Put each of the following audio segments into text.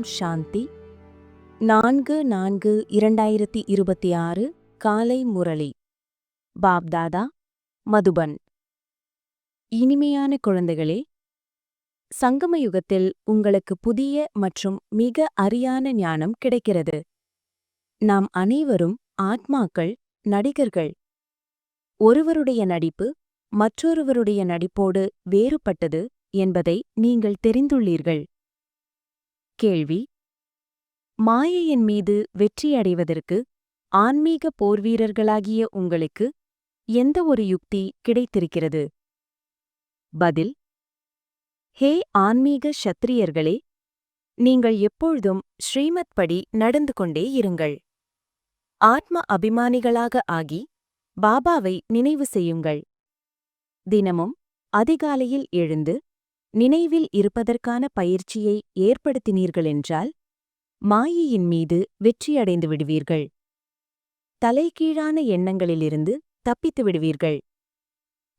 ஓம் சாந்தி. நான்கு நான்கு இரண்டாயிரத்தி இருபத்தி ஆறு காலை முரளி. பாப்தாதா மதுபன். இனிமையான குழந்தைகளே சங்கம யுகத்தில் உங்களுக்கு புதிய மற்றும் மிக அரியான ஞானம் கிடைக்கிறது. நாம் அனைவரும் ஆத்மாக்கள் நடிகர்கள். ஒருவருடைய நடிப்பு மற்றொருவருடைய நடிப்போடு வேறுபட்டது என்பதை நீங்கள் தெரிந்துள்ளீர்கள். கேள்வி. மாயையின் மீது வெற்றியடைவதற்கு ஆன்மீக போர்வீரர்களாகிய உங்களுக்கு எந்த ஒரு யுக்தி கிடைத்திருக்கிறது? பதில். ஹே ஆன்மீக சத்திரியர்களே நீங்கள் எப்பொழுதும் ஸ்ரீமத் படி நடந்து கொண்டே இருங்கள். ஆத்ம அபிமானிகளாக ஆகி பாபாவை நினைவு செய்யுங்கள். தினமும் அதிகாலையில் எழுந்து நினைவில் இருப்பதற்கான பயிற்சியை ஏற்படுத்தினீர்களென்றால் மாயையின் மீது வெற்றியடைந்து விடுவீர்கள். தலைகீழான எண்ணங்களிலிருந்து தப்பித்து விடுவீர்கள்.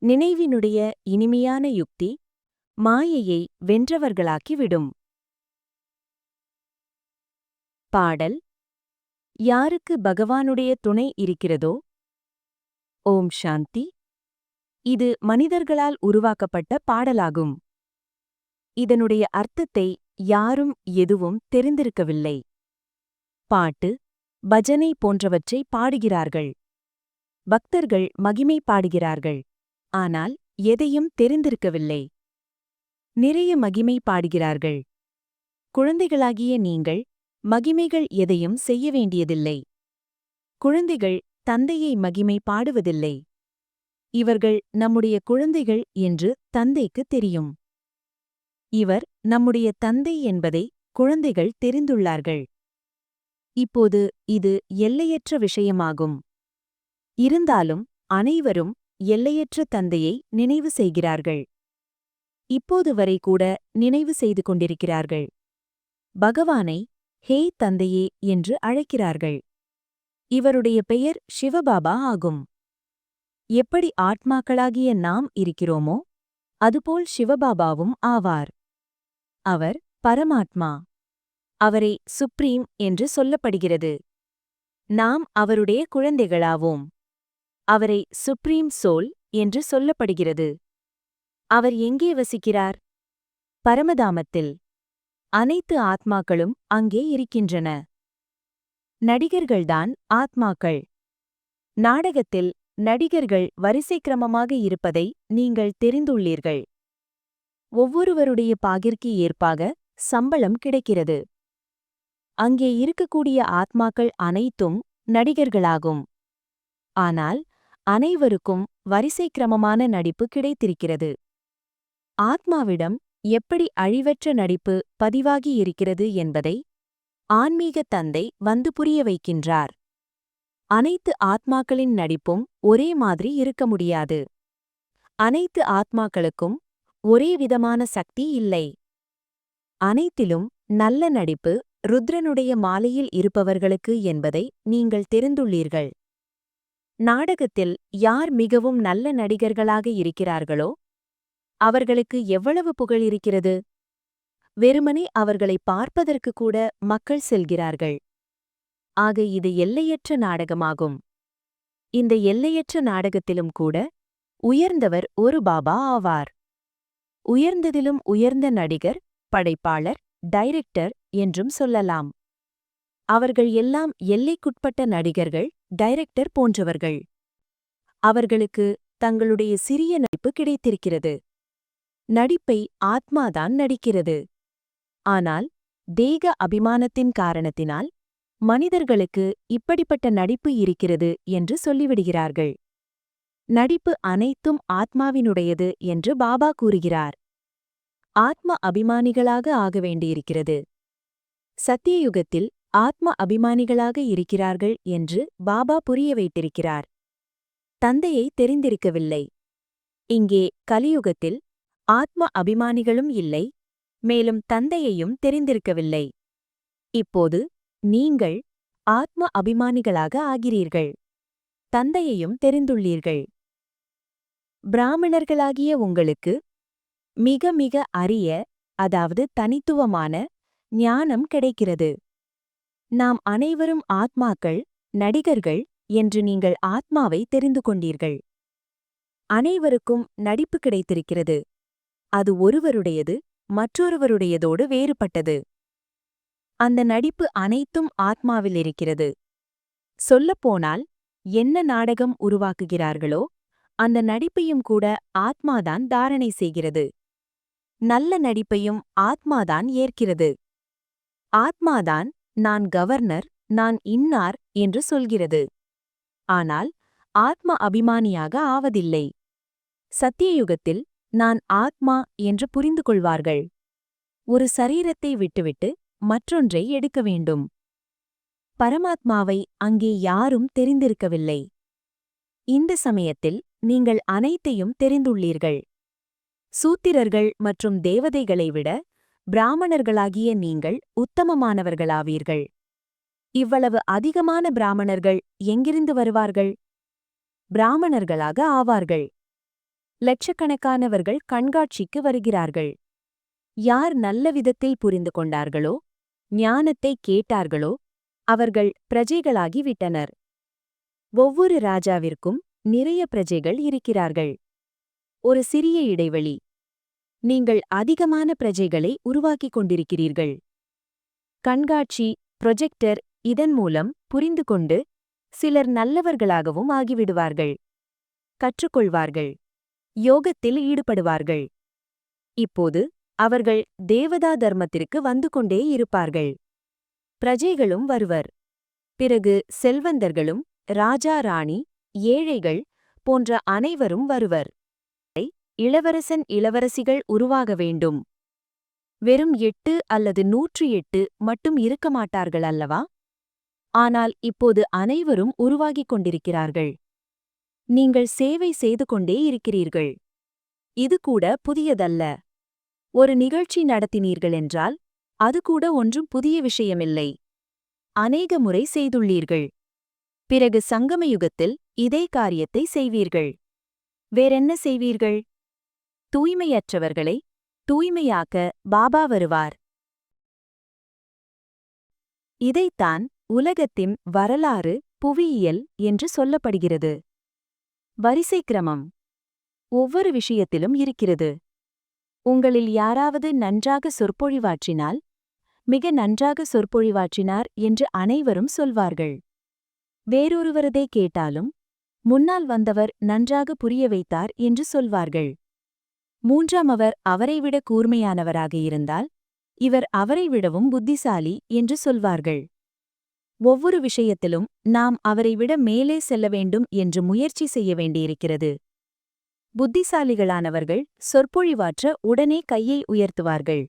நினைவினுடைய இனிமையான யுக்தி மாயையை வென்றவர்களாக்கிவிடும் பாடல். யாருக்கு பகவானுடைய துணை இருக்கிறதோ? ஓம் சாந்தி. இது மனிதர்களால் உருவாக்கப்பட்ட பாடலாகும். இதனுடைய அர்த்தத்தை யாரும் எதுவும் தெரிந்திருக்கவில்லை. பாட்டு பஜனை போன்றவற்றை பாடுகிறார்கள். பக்தர்கள் மகிமை பாடுகிறார்கள். ஆனால் எதையும் தெரிந்திருக்கவில்லை. நிறைய மகிமை பாடுகிறார்கள். குழந்தைகளாகிய நீங்கள் மகிமைகள் எதையும் செய்ய வேண்டியதில்லை. குழந்தைகள் தந்தையை மகிமை பாடுவதில்லை. இவர்கள் நம்முடைய குழந்தைகள் என்று தந்தைக்கு தெரியும். இவர் நம்முடைய தந்தை என்பதை குழந்தைகள் தெரிந்துள்ளார்கள். இப்போது இது எல்லையற்ற விஷயமாகும். இருந்தாலும் அனைவரும் எல்லையற்ற தந்தையை நினைவு செய்கிறார்கள். இப்போது வரை கூட நினைவு செய்து கொண்டிருக்கிறார்கள். பகவானை ஹே தந்தையே என்று அழைக்கிறார்கள். இவருடைய பெயர் சிவபாபா ஆகும். எப்படி ஆத்மாக்களாகிய நாம் இருக்கிறோமோ அதுபோல் சிவபாபாவும் ஆவார். அவர் பரமாத்மா. அவரை சுப்ரீம் என்று சொல்லப்படுகிறது. நாம் அவருடைய குழந்தைகளாவோம். அவரை சுப்ரீம் சோல் என்று சொல்லப்படுகிறது. அவர் எங்கே வசிக்கிறார்? பரமதாமத்தில். அனைத்து ஆத்மாக்களும் அங்கே இருக்கின்றன. நடிகர்கள்தான் ஆத்மாக்கள். நாடகத்தில் நடிகர்கள் வரிசைக்கிரமமாக இருப்பதை நீங்கள் தெரிந்துள்ளீர்கள். ஒவ்வொருவருடைய பாகிற்கு ஏற்பாக சம்பளம் கிடைக்கிறது. அங்கே இருக்கக்கூடிய ஆத்மாக்கள் அனைத்தும் நடிகர்களாகும். ஆனால் அனைவருக்கும் வரிசைக்கிரமமான நடிப்பு கிடைத்திருக்கிறது. ஆத்மாவிடம் எப்படி அழிவற்ற நடிப்பு பதிவாகி இருக்கிறது என்பதை ஆன்மீக தந்தை வந்து புரிய வைக்கின்றார். அனைத்து ஆத்மாக்களின் நடிப்பும் ஒரே மாதிரி இருக்க முடியாது. அனைத்து ஆத்மாக்களுக்கும் ஒரே விதமான சக்தி இல்லை. அனைத்திலும் நல்ல நடிப்பு ருத்ரனுடைய மாலையில் இருப்பவர்களுக்கு என்பதை நீங்கள் தெரிந்துள்ளீர்கள். நாடகத்தில் யார் மிகவும் நல்ல நடிகர்களாக இருக்கிறார்களோ அவர்களுக்கு எவ்வளவு புகழ் இருக்கிறது? வெறுமனே அவர்களை பார்ப்பதற்கு கூட மக்கள் செல்கிறார்கள். ஆக இது எல்லையற்ற நாடகமாகும். இந்த எல்லையற்ற நாடகத்திலும் கூட உயர்ந்தவர் ஒரு பாபா ஆவார். உயர்ந்ததிலும் உயர்ந்த நடிகர் படைப்பாளர் டைரக்டர் என்றும் சொல்லலாம். அவர்கள் எல்லாம் எல்லைக்குட்பட்ட நடிகர்கள் டைரக்டர் போன்றவர்கள். அவர்களுக்கு தங்களுடைய சிறிய நடிப்பு கிடைத்திருக்கிறது. நடிப்பை ஆத்மாதான் நடிக்கிறது. ஆனால் தேக அபிமானத்தின் காரணத்தினால் மனிதர்களுக்கு இப்படிப்பட்ட நடிப்பு இருக்கிறது என்று சொல்லிவிடுகிறார்கள். நடிப்பு அனைத்தும் ஆத்மாவினுடையது என்று பாபா கூறுகிறார். ஆத்ம அபிமானிகளாக ஆக வேண்டியிருக்கிறது. சத்தியயுகத்தில் ஆத்ம அபிமானிகளாக இருக்கிறார்கள் என்று பாபா புரிய வைத்திருக்கிறார். தந்தையை தெரிந்திருக்கவில்லை. இங்கே கலியுகத்தில் ஆத்ம அபிமானிகளும் இல்லை மேலும் தந்தையையும் தெரிந்திருக்கவில்லை. இப்போது நீங்கள் ஆத்ம அபிமானிகளாக ஆகிறீர்கள். தந்தையையும் தெரிந்துள்ளீர்கள். பிராமணர்களாகிய உங்களுக்கு மிக மிக அரிய அதாவது தனித்துவமான ஞானம் கிடைக்கிறது. நாம் அனைவரும் ஆத்மாக்கள் நடிகர்கள் என்று நீங்கள் ஆத்மாவை தெரிந்து கொண்டீர்கள். அனைவருக்கும் நடிப்பு கிடைத்திருக்கிறது. அது ஒருவருடையது மற்றொருவருடையதோடு வேறுபட்டது. அந்த நடிப்பு அனைத்தும் ஆத்மாவில் இருக்கிறது. சொல்லப்போனால் என்ன நாடகம் உருவாக்குகிறார்களோ அந்த நடிப்பையும் கூட ஆத்மாதான் தாரணை செய்கிறது. நல்ல நடிப்பையும் ஆத்மாதான் ஏற்கிறது. ஆத்மாதான் நான் கவர்னர் நான் இன்னார் என்று சொல்கிறது. ஆனால் ஆத்ம அபிமானியாக ஆவதில்லை. சத்தியயுகத்தில் நான் ஆத்மா என்று புரிந்து கொள்வார்கள். ஒரு சரீரத்தை விட்டுவிட்டு மற்றொன்றை எடுக்க வேண்டும். பரமாத்மாவை அங்கே யாரும் தெரிந்திருக்கவில்லை. இந்த சமயத்தில் நீங்கள் அனைத்தையும் தெரிந்துள்ளீர்கள். சூத்திரர்கள் மற்றும் தேவதைகளை விட பிராமணர்களாகிய நீங்கள் உத்தமமானவர்களாவீர்கள். இவ்வளவு அதிகமான பிராமணர்கள் எங்கிருந்து வருவார்கள்? பிராமணர்களாக ஆவார்கள். லட்சக்கணக்கானவர்கள் கண்காட்சிக்கு வருகிறார்கள். யார் நல்ல விதத்தில் புரிந்து கொண்டார்களோ ஞானத்தை கேட்டார்களோ அவர்கள் பிரஜைகளாகி விட்டனர் ஒவ்வொரு ராஜாவிற்கும் நிறைய பிரஜைகள் இருக்கிறார்கள். ஒரு சிறிய இடைவெளி. நீங்கள் அதிகமான பிரஜைகளை உருவாக்கிக் கொண்டிருக்கிறீர்கள். கண்காட்சி ப்ரொஜெக்டர் இதன் மூலம் புரிந்து கொண்டு சிலர் நல்லவர்களாகவும் ஆகிவிடுவார்கள். கற்றுக்கொள்வார்கள். யோகத்தில் ஈடுபடுவார்கள். இப்போது அவர்கள் தேவதா தர்மத்திற்கு வந்து கொண்டே இருப்பார்கள். பிரஜைகளும் வருவர். பிறகு செல்வந்தர்களும் ராஜா ராணி ஏழைகள் போன்ற அனைவரும் வருவர். இளவரசன் இளவரசிகள் உருவாக வேண்டும். வெறும் எட்டு அல்லது நூற்று எட்டு மட்டும் இருக்க மாட்டார்கள் அல்லவா? ஆனால் இப்போது அனைவரும் உருவாகிக் கொண்டிருக்கிறார்கள். நீங்கள் சேவை செய்து கொண்டே இருக்கிறீர்கள். இது கூட புதியதல்ல. ஒரு நிகழ்ச்சி நடத்தினீர்கள் என்றால் அது கூட ஒன்றும் புதிய விஷயமில்லை. அநேக முறை செய்துள்ளீர்கள். பிறகு சங்கமயுகத்தில் இதே காரியத்தை செய்வீர்கள். வேறென்ன செய்வீர்கள்? தூய்மையற்றவர்களை தூய்மையாக்க பாபா வருவார். இதைத்தான் உலகத்தின் வரலாறு புவியியல் என்று சொல்லப்படுகிறது. வரிசை கிரமம். ஒவ்வொரு விஷயத்திலும் இருக்கிறது. உங்களில் யாராவது நன்றாக சொற்பொழிவாற்றினால் மிக நன்றாக சொற்பொழிவாற்றினார் என்று அனைவரும் சொல்வார்கள். வேறொருவரதே கேட்டாலும் முன்னால் வந்தவர் நன்றாக புரிய வைத்தார் என்று சொல்வார்கள். மூன்றாம் அவர் அவரைவிட கூர்மையானவராக இருந்தால் இவர் அவரை விடவும் புத்திசாலி என்று சொல்வார்கள். ஒவ்வொரு விஷயத்திலும் நாம் அவரை விட மேலே செல்ல வேண்டும் என்று முயற்சி செய்ய வேண்டியிருக்கிறது. புத்திசாலிகளானவர்கள் சொற்பொழிவாற்ற உடனே கையை உயர்த்துவார்கள்.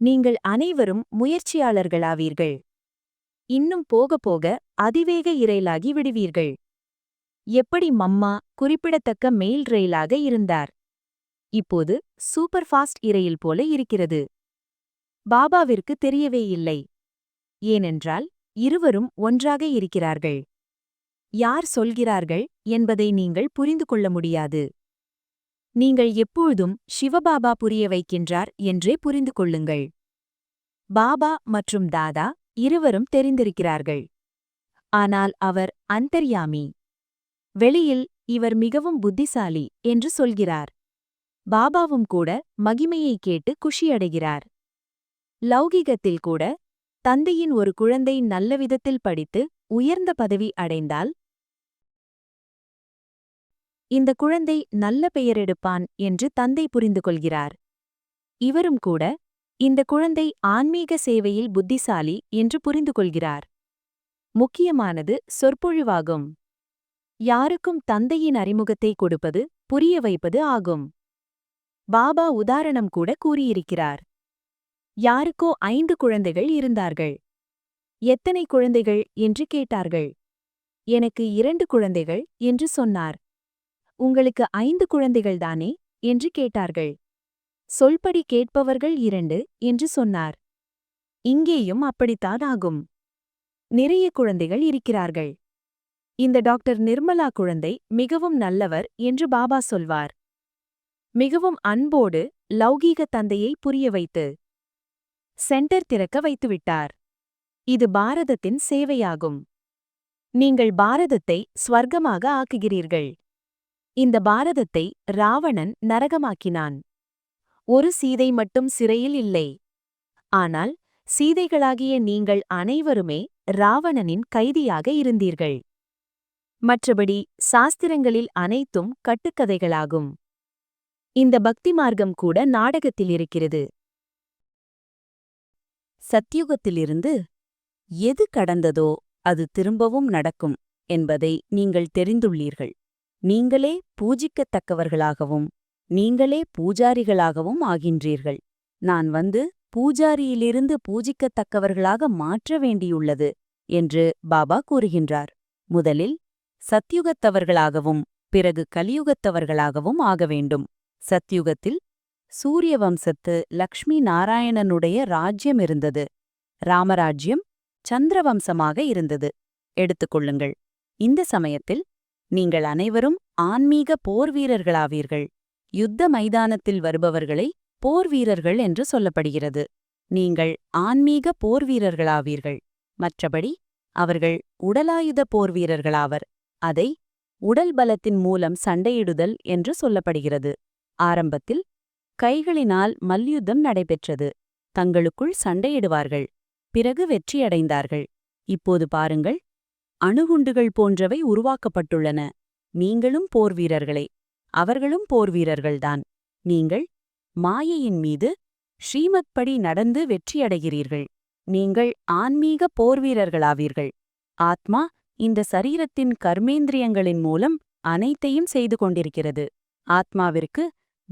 நீங்கள் அனைவரும் முயற்சியாளர்களாவீர்கள். இன்னும் போக போக அதிவேக இரயிலாகி விடுவீர்கள். எப்படி மம்மா குறிப்பிடத்தக்க மெயில் ரயிலாக இருந்தார்? இப்போது சூப்பர் ஃபாஸ்ட் இரயில் போல இருக்கிறது. பாபாவிற்கு தெரியவே இல்லை. ஏனென்றால் இருவரும் ஒன்றாக இருக்கிறார்கள். யார் சொல்கிறார்கள் என்பதை நீங்கள் புரிந்து கொள்ள முடியாது. நீங்கள் எப்பொழுதும் சிவபாபா புரிய வைக்கின்றார் என்றே புரிந்து கொள்ளுங்கள். பாபா மற்றும் தாதா இருவரும் தெரிந்திருக்கிறார்கள். ஆனால் அவர் அந்தர்யாமி. வெளியில் இவர் மிகவும் புத்திசாலி என்று சொல்கிறார். பாபாவும் கூட மகிமையை கேட்டு குஷியடைகிறார். லௌகிகத்தில் கூட தந்தையின் ஒரு குழந்தை நல்ல விதத்தில் படித்து உயர்ந்த பதவி அடைந்தால் இந்த குழந்தை நல்ல பெயரெடுப்பான் என்று தந்தை புரிந்து கொள்கிறார் இவரும் கூட இந்த குழந்தை ஆன்மீக சேவையில் புத்திசாலி என்று புரிந்து கொள்கிறார் முக்கியமானது சொற்பொழிவாகும். யாருக்கும் தந்தையின் அறிமுகத்தை கொடுப்பது புரிய வைப்பது ஆகும். பாபா உதாரணம் கூட கூறியிருக்கிறார். யாருக்கோ ஐந்து குழந்தைகள் இருந்தார்கள். எத்தனை குழந்தைகள் என்று கேட்டார்கள். எனக்கு இரண்டு குழந்தைகள் என்று சொன்னார். உங்களுக்கு ஐந்து குழந்தைகள்தானே என்று கேட்டார்கள். சொல்படி கேட்பவர்கள் இரண்டு என்று சொன்னார். இங்கேயும் அப்படித்தான் ஆகும். நிறைய குழந்தைகள் இருக்கிறார்கள். இந்த டாக்டர் நிர்மலா குழந்தை மிகவும் நல்லவர் என்று பாபா சொல்வார். மிகவும் அன்போடு லௌகீக தந்தையை புரிய வைத்து சென்டர் திறக்க வைத்துவிட்டார். இது பாரதத்தின் சேவையாகும். நீங்கள் பாரதத்தை ஸ்வர்க்கமாக ஆக்குகிறீர்கள். இந்த பாரதத்தை ராவணன் நரகமாக்கினான். ஒரு சீதை மட்டும் சிறையில் இல்லை. ஆனால் சீதைகளாகிய நீங்கள் அனைவருமே ராவணனின் கைதியாக இருந்தீர்கள். மற்றபடி சாஸ்திரங்களில் அனைத்தும் கட்டுக்கதைகளாகும். இந்த பக்தி மார்க்கம் கூட நாடகத்தில் இருக்கிறது. சத்யுகத்திலிருந்து எது கடந்ததோ அது திரும்பவும் நடக்கும் என்பதை நீங்கள் தெரிந்துள்ளீர்கள். நீங்களே பூஜிக்கத்தக்கவர்களாகவும் நீங்களே பூஜாரிகளாகவும் ஆகின்றீர்கள். நான் வந்து பூஜாரியிலிருந்து பூஜிக்கத்தக்கவர்களாக மாற்ற வேண்டியுள்ளது என்று பாபா கூறுகின்றார். முதலில் சத்யுகத்தவர்களாகவும் பிறகு கலியுகத்தவர்களாகவும் ஆக வேண்டும். சத்யுகத்தில் சூரிய வம்சத்து லக்ஷ்மி நாராயணனுடைய ராஜ்யம் இருந்தது. ராமராஜ்யம் சந்திரவம்சமாக இருந்தது. எடுத்துக்கொள்ளுங்கள் இந்த சமயத்தில் நீங்கள் அனைவரும் ஆன்மீக போர் வீரர்களாவீர்கள். யுத்த மைதானத்தில் வருபவர்களை போர் வீரர்கள் என்று சொல்லப்படுகிறது. நீங்கள் ஆன்மீக போர் வீரர்களாவீர்கள். மற்றபடி அவர்கள் உடலாயுத போர் வீரர்களாவர். அதை உடல் பலத்தின் மூலம் சண்டையிடுதல் என்று சொல்லப்படுகிறது. ஆரம்பத்தில் கைகளினால் மல்யுத்தம் நடைபெற்றது. தங்களுக்குள் சண்டையிடுவார்கள். பிறகு வெற்றியடைந்தார்கள். இப்போது பாருங்கள். அணுகுண்டுகள் போன்றவை உருவாக்கப்பட்டுள்ளன. நீங்களும் போர் வீரர்களே. அவர்களும் போர் வீரர்கள்தான். நீங்கள் மாயையின் மீது ஸ்ரீமத் படி நடந்து வெற்றியடைகிறீர்கள். நீங்கள் ஆன்மீக போர் வீரர்களாவீர்கள். ஆத்மா இந்த சரீரத்தின் கர்மேந்திரியங்களின் மூலம் அனைத்தையும் செய்து கொண்டிருக்கிறது. ஆத்மாவிற்கு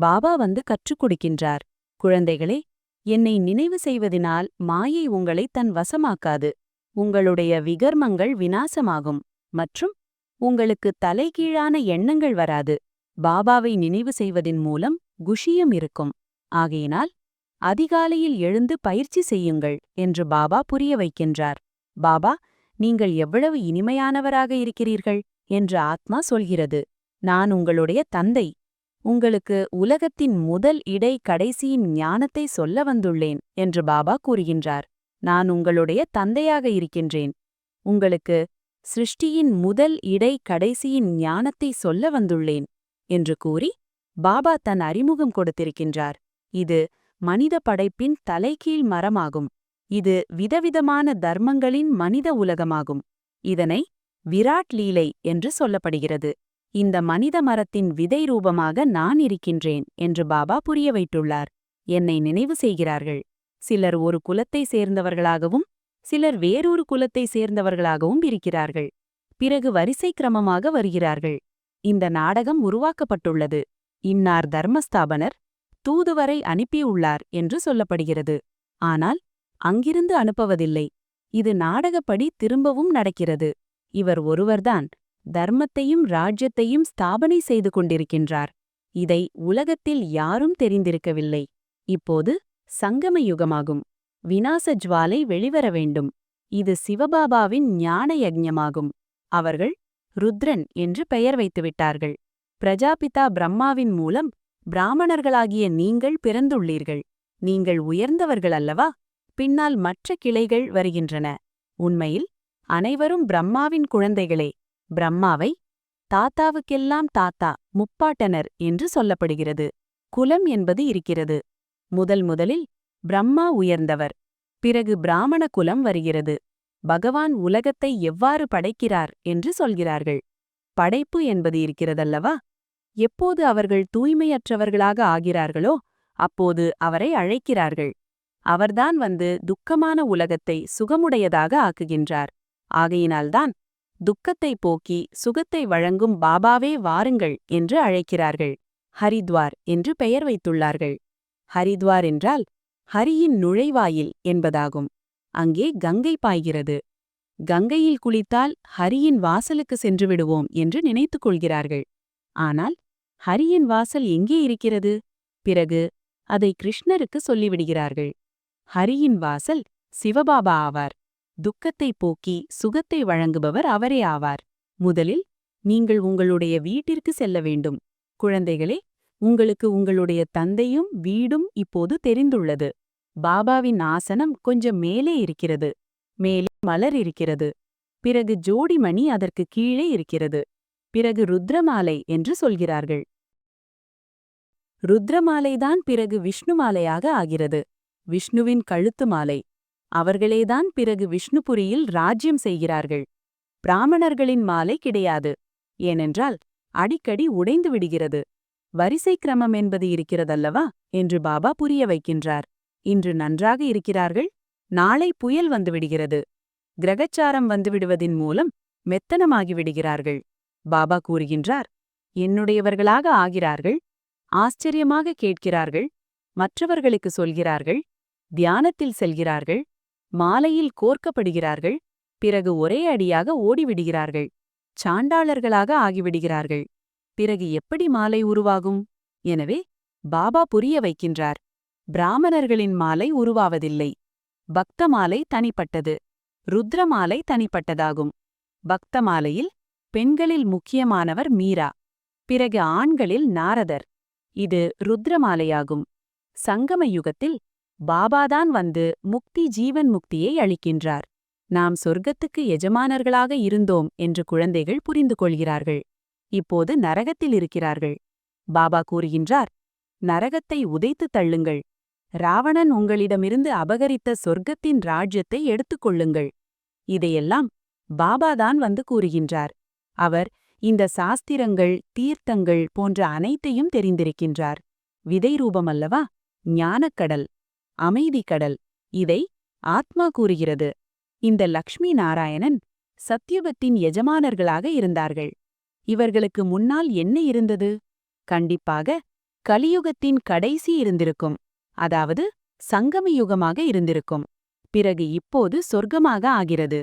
பாபா வந்து கற்றுக் கொடுக்கின்றார். குழந்தைகளே என்னை நினைவு செய்வதினால் மாயை உங்களை தன் வசமாக்காது. உங்களுடைய விகர்மங்கள் வினாசமாகும் மற்றும் உங்களுக்கு தலைகீழான எண்ணங்கள் வராது. பாபாவை நினைவு செய்வதின் மூலம் குஷியும் இருக்கும். ஆகையினால் அதிகாலையில் எழுந்து பயிற்சி செய்யுங்கள் என்று பாபா புரிய வைக்கின்றார். பாபா நீங்கள் எவ்வளவு இனிமையானவராக இருக்கிறீர்கள் என்று ஆத்மா சொல்கிறது. நான் உங்களுடைய தந்தை. உங்களுக்கு உலகத்தின் முதல் இடை கடைசியின் ஞானத்தை சொல்ல வந்துள்ளேன் என்று பாபா கூறுகின்றார். நான் உங்களுடைய தந்தையாக இருக்கின்றேன். உங்களுக்கு சிருஷ்டியின் முதல் இடை கடைசியின் ஞானத்தை சொல்ல வந்துள்ளேன் என்று கூறி பாபா தன் அறிமுகம் கொடுத்திருக்கின்றார். இது மனித படைப்பின் தலைகீழ் மரமாகும். இது விதவிதமான தர்மங்களின் மனித உலகமாகும். இதனை விராட் லீலை என்று சொல்லப்படுகிறது. இந்த மனித மரத்தின் விதை ரூபமாக நான் இருக்கின்றேன் என்று பாபா புரிய வைத்துள்ளார். என்னை நினைவு செய்கிறார்கள். சிலர் ஒரு குலத்தை சேர்ந்தவர்களாகவும் சிலர் வேறொரு குலத்தை சேர்ந்தவர்களாகவும் இருக்கிறார்கள். பிறகு வரிசை கிரமமாக வருகிறார்கள். இந்த நாடகம் உருவாக்கப்பட்டுள்ளது. இன்னார் தர்மஸ்தாபனர் தூதுவரை அனுப்பியுள்ளார் என்று சொல்லப்படுகிறது. ஆனால் அங்கிருந்து அனுப்பவதில்லை. இது நாடகப்படி திரும்பவும் நடக்கிறது. இவர் ஒருவர்தான். தர்மத்தையும் ராஜ்யத்தையும் ஸ்தாபனை செய்து கொண்டிருக்கின்றார். இதை உலகத்தில் யாரும் தெரிந்திருக்கவில்லை. இப்போது சங்கம யுகமாகும் விநாச ஜுவாலை வெளிவர வேண்டும். இது சிவபாபாவின் ஞான யஜ்ஞமாகும். அவர்கள் ருத்ரன் என்று பெயர் வைத்துவிட்டார்கள் பிரஜாபிதா பிரம்மாவின் மூலம் பிராமணர்களாகிய நீங்கள் பிறந்துள்ளீர்கள். நீங்கள் உயர்ந்தவர்கள் அல்லவா? பின்னால் மற்ற கிளைகள் வருகின்றன. உண்மையில் அனைவரும் பிரம்மாவின் குழந்தைகளே. பிரம்மாவை தாத்தாவுக்கெல்லாம் தாத்தா முப்பாட்டனர் என்று சொல்லப்படுகிறது. குலம் என்பது இருக்கிறது. முதல் முதலில் பிரம்மா உயர்ந்தவர். பிறகு பிராமண குலம் வருகிறது. பகவான் உலகத்தை எவ்வாறு படைக்கிறார் என்று சொல்கிறார்கள். படைப்பு என்பது இருக்கிறதல்லவா? எப்போது அவர்கள் தூய்மையற்றவர்களாக ஆகிறார்களோ அப்போது அவரை அழைக்கிறார்கள். அவர்தான் வந்து துக்கமான உலகத்தை சுகமுடையதாக ஆக்குகின்றார். ஆகையினால்தான் துக்கத்தை போக்கி சுகத்தை வழங்கும் பாபாவே வாருங்கள் என்று அழைக்கிறார்கள். ஹரித்வார் என்று பெயர் வைத்துள்ளார்கள். ஹரித்வார் என்றால் ஹரியின் நுழைவாயில் என்பதாகும். அங்கே கங்கை பாய்கிறது. கங்கையில் குளித்தால் ஹரியின் வாசலுக்கு சென்று விடுவோம் என்று நினைத்துக் கொள்கிறார்கள். ஆனால் ஹரியின் வாசல் எங்கே இருக்கிறது? பிறகு அதை கிருஷ்ணருக்கு சொல்லிவிடுகிறார்கள். ஹரியின் வாசல் சிவபாபா ஆவார். துக்கத்தை போக்கி சுகத்தை வழங்குபவர் அவரே ஆவார். முதலில் நீங்கள் உங்களுடைய வீட்டிற்கு செல்ல வேண்டும். குழந்தைகளே உங்களுக்கு உங்களுடைய தந்தையும் வீடும் இப்போது தெரிந்துள்ளது. பாபாவின் ஆசனம் கொஞ்சம் மேலே இருக்கிறது. மேலே மலர் இருக்கிறது. பிறகு ஜோடிமணி அதற்கு கீழே இருக்கிறது. பிறகு ருத்ரமாலை என்று சொல்கிறார்கள். ருத்ரமாலைதான் பிறகு விஷ்ணு மாலையாக ஆகிறது. விஷ்ணுவின் கழுத்து மாலை. அவர்களேதான் பிறகு விஷ்ணுபுரியில் ராஜ்யம் செய்கிறார்கள். பிராமணர்களின் மாலை கிடையாது. ஏனென்றால் அடிக்கடி உடைந்து விடுகிறது. வரிசை கிரமம் என்பது இருக்கிறதல்லவா? என்று பாபா புரிய வைக்கின்றார். இன்று நன்றாக இருக்கிறார்கள். நாளை புயல் வந்துவிடுகிறது கிரகச்சாரம் வந்துவிடுவதின் மூலம் மெத்தனமாகி விடுகிறார்கள். பாபா கூறுகின்றார் என்னுடையவர்களாக ஆகிறார்கள்? ஆச்சரியமாக கேட்கிறார்கள்? மற்றவர்களுக்கு சொல்கிறார்கள்? தியானத்தில் செல்கிறார்கள்? மாலையில் கோர்க்கப்படுகிறார்கள் பிறகு ஒரே அடியாக ஓடிவிடுகிறார்கள் சாண்டாளர்களாக ஆகிவிடுகிறார்கள். பிறகு எப்படி மாலை உருவாகும்? எனவே பாபா புரிய வைக்கின்றார் பிராமணர்களின் மாலை உருவாவதில்லை. பக்த மாலை தனிப்பட்டது ருத்ர மாலை தனிப்பட்டதாகும். பக்த மாலையில் பெண்களில் முக்கியமானவர் மீரா பிறகு ஆண்களில் நாரதர். இது ருத்ரமாலையாகும் சங்கம யுகத்தில் பாபாதான் வந்து முக்தி ஜீவன் முக்தியை அளிக்கின்றார். நாம் சொர்க்கத்துக்கு எஜமானர்களாக இருந்தோம் என்று குழந்தைகள் புரிந்து கொள்கிறார்கள். இப்போது நரகத்தில் இருக்கிறார்கள். பாபா கூறுகின்றார் நரகத்தை உதைத்து தள்ளுங்கள். ராவணன் உங்களிடமிருந்து அபகரித்த சொர்க்கத்தின் ராஜ்யத்தை எடுத்துக்கொள்ளுங்கள் இதையெல்லாம் பாபாதான் வந்து கூறுகின்றார். அவர் இந்த சாஸ்திரங்கள் தீர்த்தங்கள் போன்ற அனைத்தையும் தெரிந்திருக்கின்றார். விதை ரூபமல்லவா ஞானக்கடல். அமைதி கடல். இதை ஆத்மா கூறுகிறது. இந்த லக்ஷ்மி நாராயணன் சத்யுகத்தின் எஜமானர்களாக இருந்தார்கள். இவர்களுக்கு முன்னால் என்ன இருந்தது? கண்டிப்பாக கலியுகத்தின் கடைசி இருந்திருக்கும். அதாவது சங்கமயுகமாக இருந்திருக்கும். பிறகு இப்போது சொர்க்கமாக ஆகிறது.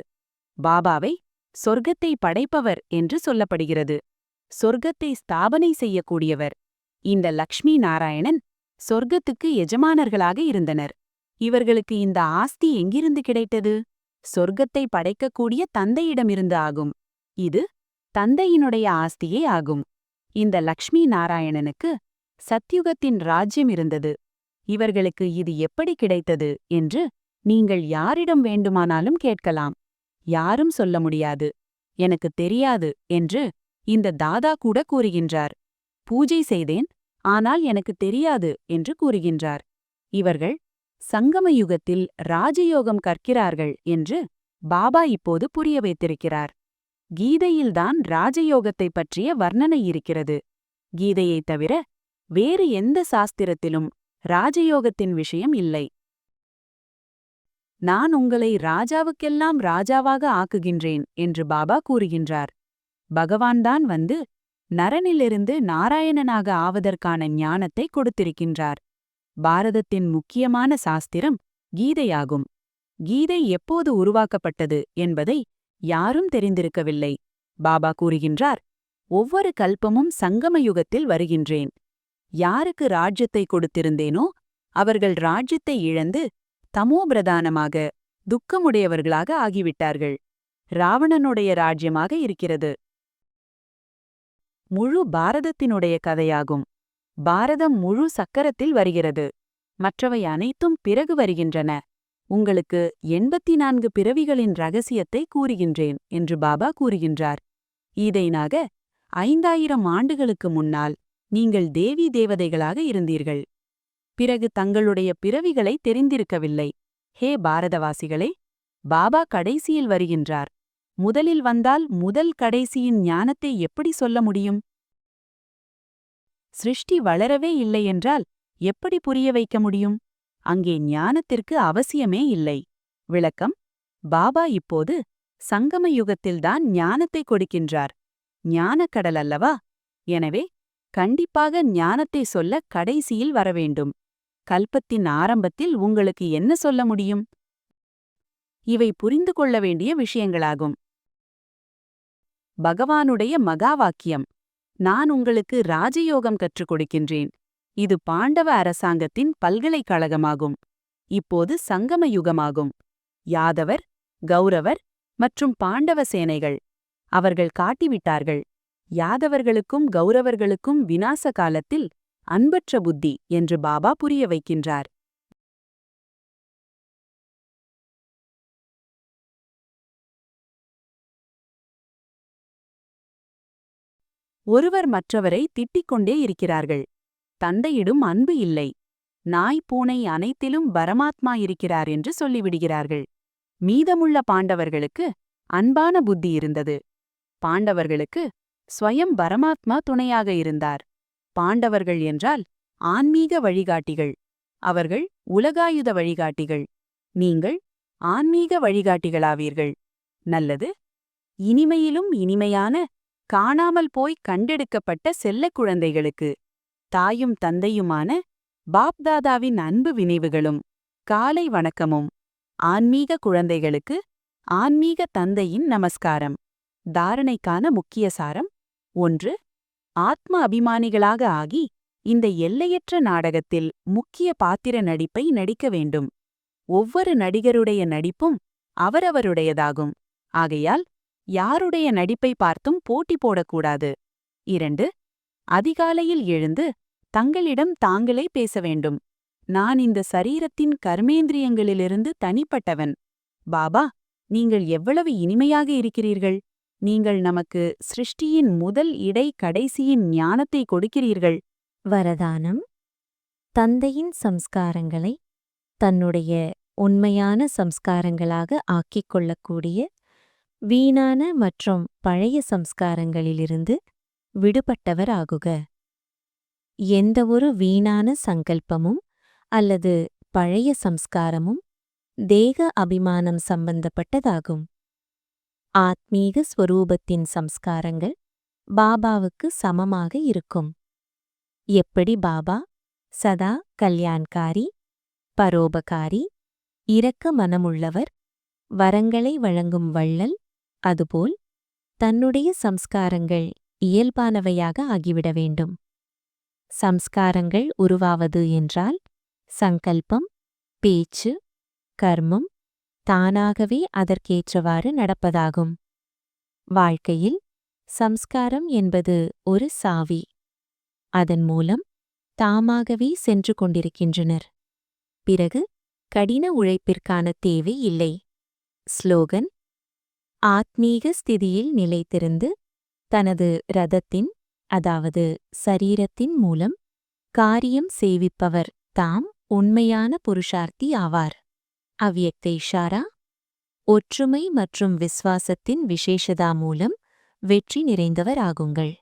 பாபாவை சொர்க்கத்தை படைப்பவர் என்று சொல்லப்படுகிறது. சொர்க்கத்தை ஸ்தாபனை செய்யக்கூடியவர். இந்த லக்ஷ்மி நாராயணன் சொர்க்கத்துக்கு எஜமானர்களாக இருந்தனர். இவர்களுக்கு இந்த ஆஸ்தி எங்கிருந்து கிடைத்தது? சொர்க்கத்தை படைக்கக்கூடிய தந்தையிடமிருந்து ஆகும். இது தந்தையினுடைய ஆஸ்தியே ஆகும். இந்த லக்ஷ்மி நாராயணனுக்கு சத்யுகத்தின் ராஜ்யம் இருந்தது. இவர்களுக்கு இது எப்படி கிடைத்தது என்று நீங்கள் யாரிடம் வேண்டுமானாலும் கேட்கலாம். யாரும் சொல்ல முடியாது. எனக்கு தெரியாது என்று இந்த தாதா கூட கூறுகின்றார். பூஜை செய்தேன் ஆனால் எனக்கு தெரியாது என்று கூறுகின்றார். இவர்கள் சங்கம யுகத்தில் ராஜயோகம் கற்கிறார்கள் என்று பாபா இப்போது புரிய வைத்திருக்கிறார். கீதையில்தான் ராஜயோகத்தைப் பற்றிய வர்ணனை இருக்கிறது. கீதையைத் தவிர வேறு எந்த சாஸ்திரத்திலும் ராஜயோகத்தின் விஷயம் இல்லை. நான் உங்களை ராஜாவுக்கெல்லாம் ராஜாவாக ஆக்குகின்றேன் என்று பாபா கூறுகின்றார். பகவான்தான் வந்து நரனிலிருந்து நாராயணனாக ஆவதற்கான ஞானத்தை கொடுத்திருக்கின்றார். பாரதத்தின் முக்கியமான சாஸ்திரம் கீதையாகும். கீதை எப்போது உருவாக்கப்பட்டது என்பதை யாரும் தெரிந்திருக்கவில்லை. பாபா கூறுகின்றார் ஒவ்வொரு கல்பமும் சங்கம யுகத்தில் வருகின்றேன். யாருக்கு ராஜ்யத்தை கொடுத்திருந்தேனோ அவர்கள் ராஜ்யத்தை இழந்து தமோபிரதானமாக துக்கமுடையவர்களாக ஆகிவிட்டார்கள். ராவணனுடைய ராஜ்யமாக இருக்கிறது. முழு பாரதத்தினுடைய கதையாகும். பாரதம் முழு சக்கரத்தில் வருகிறது. மற்றவை அனைத்தும் பிறகு வருகின்றன. உங்களுக்கு எண்பத்தி நான்கு பிறவிகளின் ரகசியத்தை கூறுகின்றேன் என்று பாபா கூறுகின்றார். ஈதைனாக ஐந்தாயிரம் ஆண்டுகளுக்கு முன்னால் நீங்கள் தேவி தேவதைகளாக இருந்தீர்கள். பிறகு தங்களுடைய பிறவிகளை தெரிந்திருக்கவில்லை. ஹே பாரதவாசிகளே பாபா கடைசியில் வருகின்றார். முதலில் வந்தால் முதல் கடைசியின் ஞானத்தை எப்படி சொல்ல முடியும்? சிருஷ்டி வளரவே இல்லை என்றால் எப்படி புரிய வைக்க முடியும்? அங்கே ஞானத்திற்கு அவசியமே இல்லை. விளக்கம் பாபா இப்போது சங்கம யுகத்தில்தான் ஞானத்தை கொடுக்கின்றார். ஞானக்கடல் அல்லவா? எனவே கண்டிப்பாக ஞானத்தை சொல்ல கடைசியில் வரவேண்டும் கல்பத்தின் ஆரம்பத்தில் உங்களுக்கு என்ன சொல்ல முடியும்? இவை புரிந்து கொள்ள வேண்டிய விஷயங்களாகும். பகவானுடைய மகாவாக்கியம் நான் உங்களுக்கு ராஜயோகம் கற்றுக் கொடுக்கின்றேன். இது பாண்டவ அரசாங்கத்தின் பல்கலைக்கழகமாகும். இப்போது சங்கம யுகமாகும். யாதவர் கௌரவர் மற்றும் பாண்டவ சேனைகள். அவர்கள் காட்டிவிட்டார்கள். யாதவர்களுக்கும் கௌரவர்களுக்கும் விநாச காலத்தில் அன்பற்ற புத்தி என்று பாபா புரிய வைக்கின்றார். ஒருவர் மற்றவரை திட்டிக் கொண்டே இருக்கிறார்கள். தந்தையிடும் அன்பு இல்லை. நாய் பூனை அனைத்திலும் பரமாத்மா இருக்கிறார் என்று சொல்லிவிடுகிறார்கள். மீதமுள்ள பாண்டவர்களுக்கு அன்பான புத்தி இருந்தது. பாண்டவர்களுக்கு ஸ்வயம் பரமாத்மா துணையாக இருந்தார். பாண்டவர்கள் என்றால் ஆன்மீக வழிகாட்டிகள். அவர்கள் உலகாயுத வழிகாட்டிகள். நீங்கள் ஆன்மீக வழிகாட்டிகளாவீர்கள். நல்லது. இனிமையிலும் இனிமையான காணாமல் போய் கண்டெடுக்கப்பட்ட செல்லக் குழந்தைகளுக்கு தாயும் தந்தையுமான பாப்தாதாவின் அன்பு வினைவுகளும் காலை வணக்கமும். ஆன்மீக குழந்தைகளுக்கு ஆன்மீக தந்தையின் நமஸ்காரம். தாரணைக்கான முக்கிய சாரம் ஒன்று ஆத்ம அபிமானிகளாக ஆகி இந்த எல்லையற்ற நாடகத்தில் முக்கிய பாத்திர நடிப்பை நடிக்க வேண்டும். ஒவ்வொரு நடிகருடைய நடிப்பும் அவரவருடையதாகும். ஆகையால் யாருடைய நடிப்பை பார்த்தும் போட்டி போடக்கூடாது. இரண்டு அதிகாலையில் எழுந்து தங்களிடம் தாங்களே பேச வேண்டும். நான் இந்த சரீரத்தின் கர்மேந்திரியங்களிலிருந்து தனிப்பட்டவன். பாபா நீங்கள் எவ்வளவு இனிமையாக இருக்கிறீர்கள். நீங்கள் நமக்கு சிருஷ்டியின் முதல் இடை கடைசியின் ஞானத்தை கொடுக்கிறீர்கள். வரதானம். தந்தையின் சம்ஸ்காரங்களை தன்னுடைய உண்மையான சம்ஸ்காரங்களாக ஆக்கிக் கொள்ளக்கூடிய வீணான மற்றும் பழைய சம்ஸ்காரங்களிலிருந்து விடுபட்டவர் ஆகுக எந்தவொரு வீணான சங்கல்பமும் அல்லது பழைய சம்ஸ்காரமும் தேக அபிமானம் சம்பந்தப்பட்டதாகும். ஆத்மீக ஸ்வரூபத்தின் சம்ஸ்காரங்கள் பாபாவுக்கு சமமாக இருக்கும். எப்படி பாபா சதா கல்யாண்காரி பரோபகாரி இரக்க மனமுள்ளவர் வரங்களை வழங்கும் வள்ளல் அதுபோல் தன்னுடைய சம்ஸ்காரங்கள் இயல்பானவையாக ஆகிவிட வேண்டும். சம்ஸ்காரங்கள் உருவாவது என்றால் சங்கல்பம் பேச்சு கர்மம் தானாகவே அதற்கேற்றவாறு நடப்பதாகும். வாழ்க்கையில் சம்ஸ்காரம் என்பது ஒரு சாவி. அதன் மூலம் தாமாகவே சென்று கொண்டிருக்கின்றனர். பிறகு கடின உழைப்பிற்கான தேவை இல்லை. ஸ்லோகன் ஆத்மீக ஸ்திதியில் நிலைத்திருந்து தனது ரதத்தின் அதாவது சரீரத்தின் மூலம் காரியம் சேவிப்பவர் தாம் உண்மையான புருஷார்த்தி ஆவார். அவ்யக்த இஷாரா ஒற்றுமை மற்றும் விஸ்வாசத்தின் விசேஷதா மூலம் வெற்றி நிறைந்தவர் ஆகுங்கள்.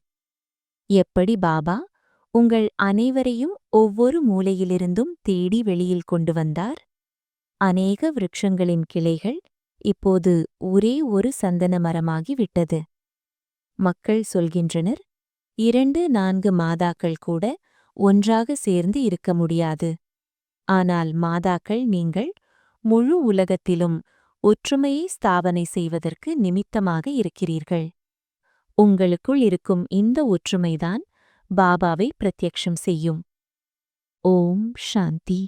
எப்படி பாபா உங்கள் அனைவரையும் ஒவ்வொரு மூலையிலிருந்தும் தேடி வெளியில் கொண்டு வந்தார்? அநேக விருட்சங்களின் கிளைகள் இப்போது ஒரே ஒரு சந்தன மரமாகி விட்டது. மக்கள் சொல்கின்றனர் இரண்டு நான்கு மாதாக்கள் கூட ஒன்றாக சேர்ந்து இருக்க முடியாது. ஆனால் மாதாக்கள் நீங்கள் முழு உலகத்திலும் ஒற்றுமையை ஸ்தாபனை செய்வதற்கு நிமித்தமாக இருக்கிறீர்கள். உங்களுக்குள் இருக்கும் இந்த ஒற்றுமைதான் பாபாவை பிரத்யக்ஷம் செய்யும். ஓம் சாந்தி.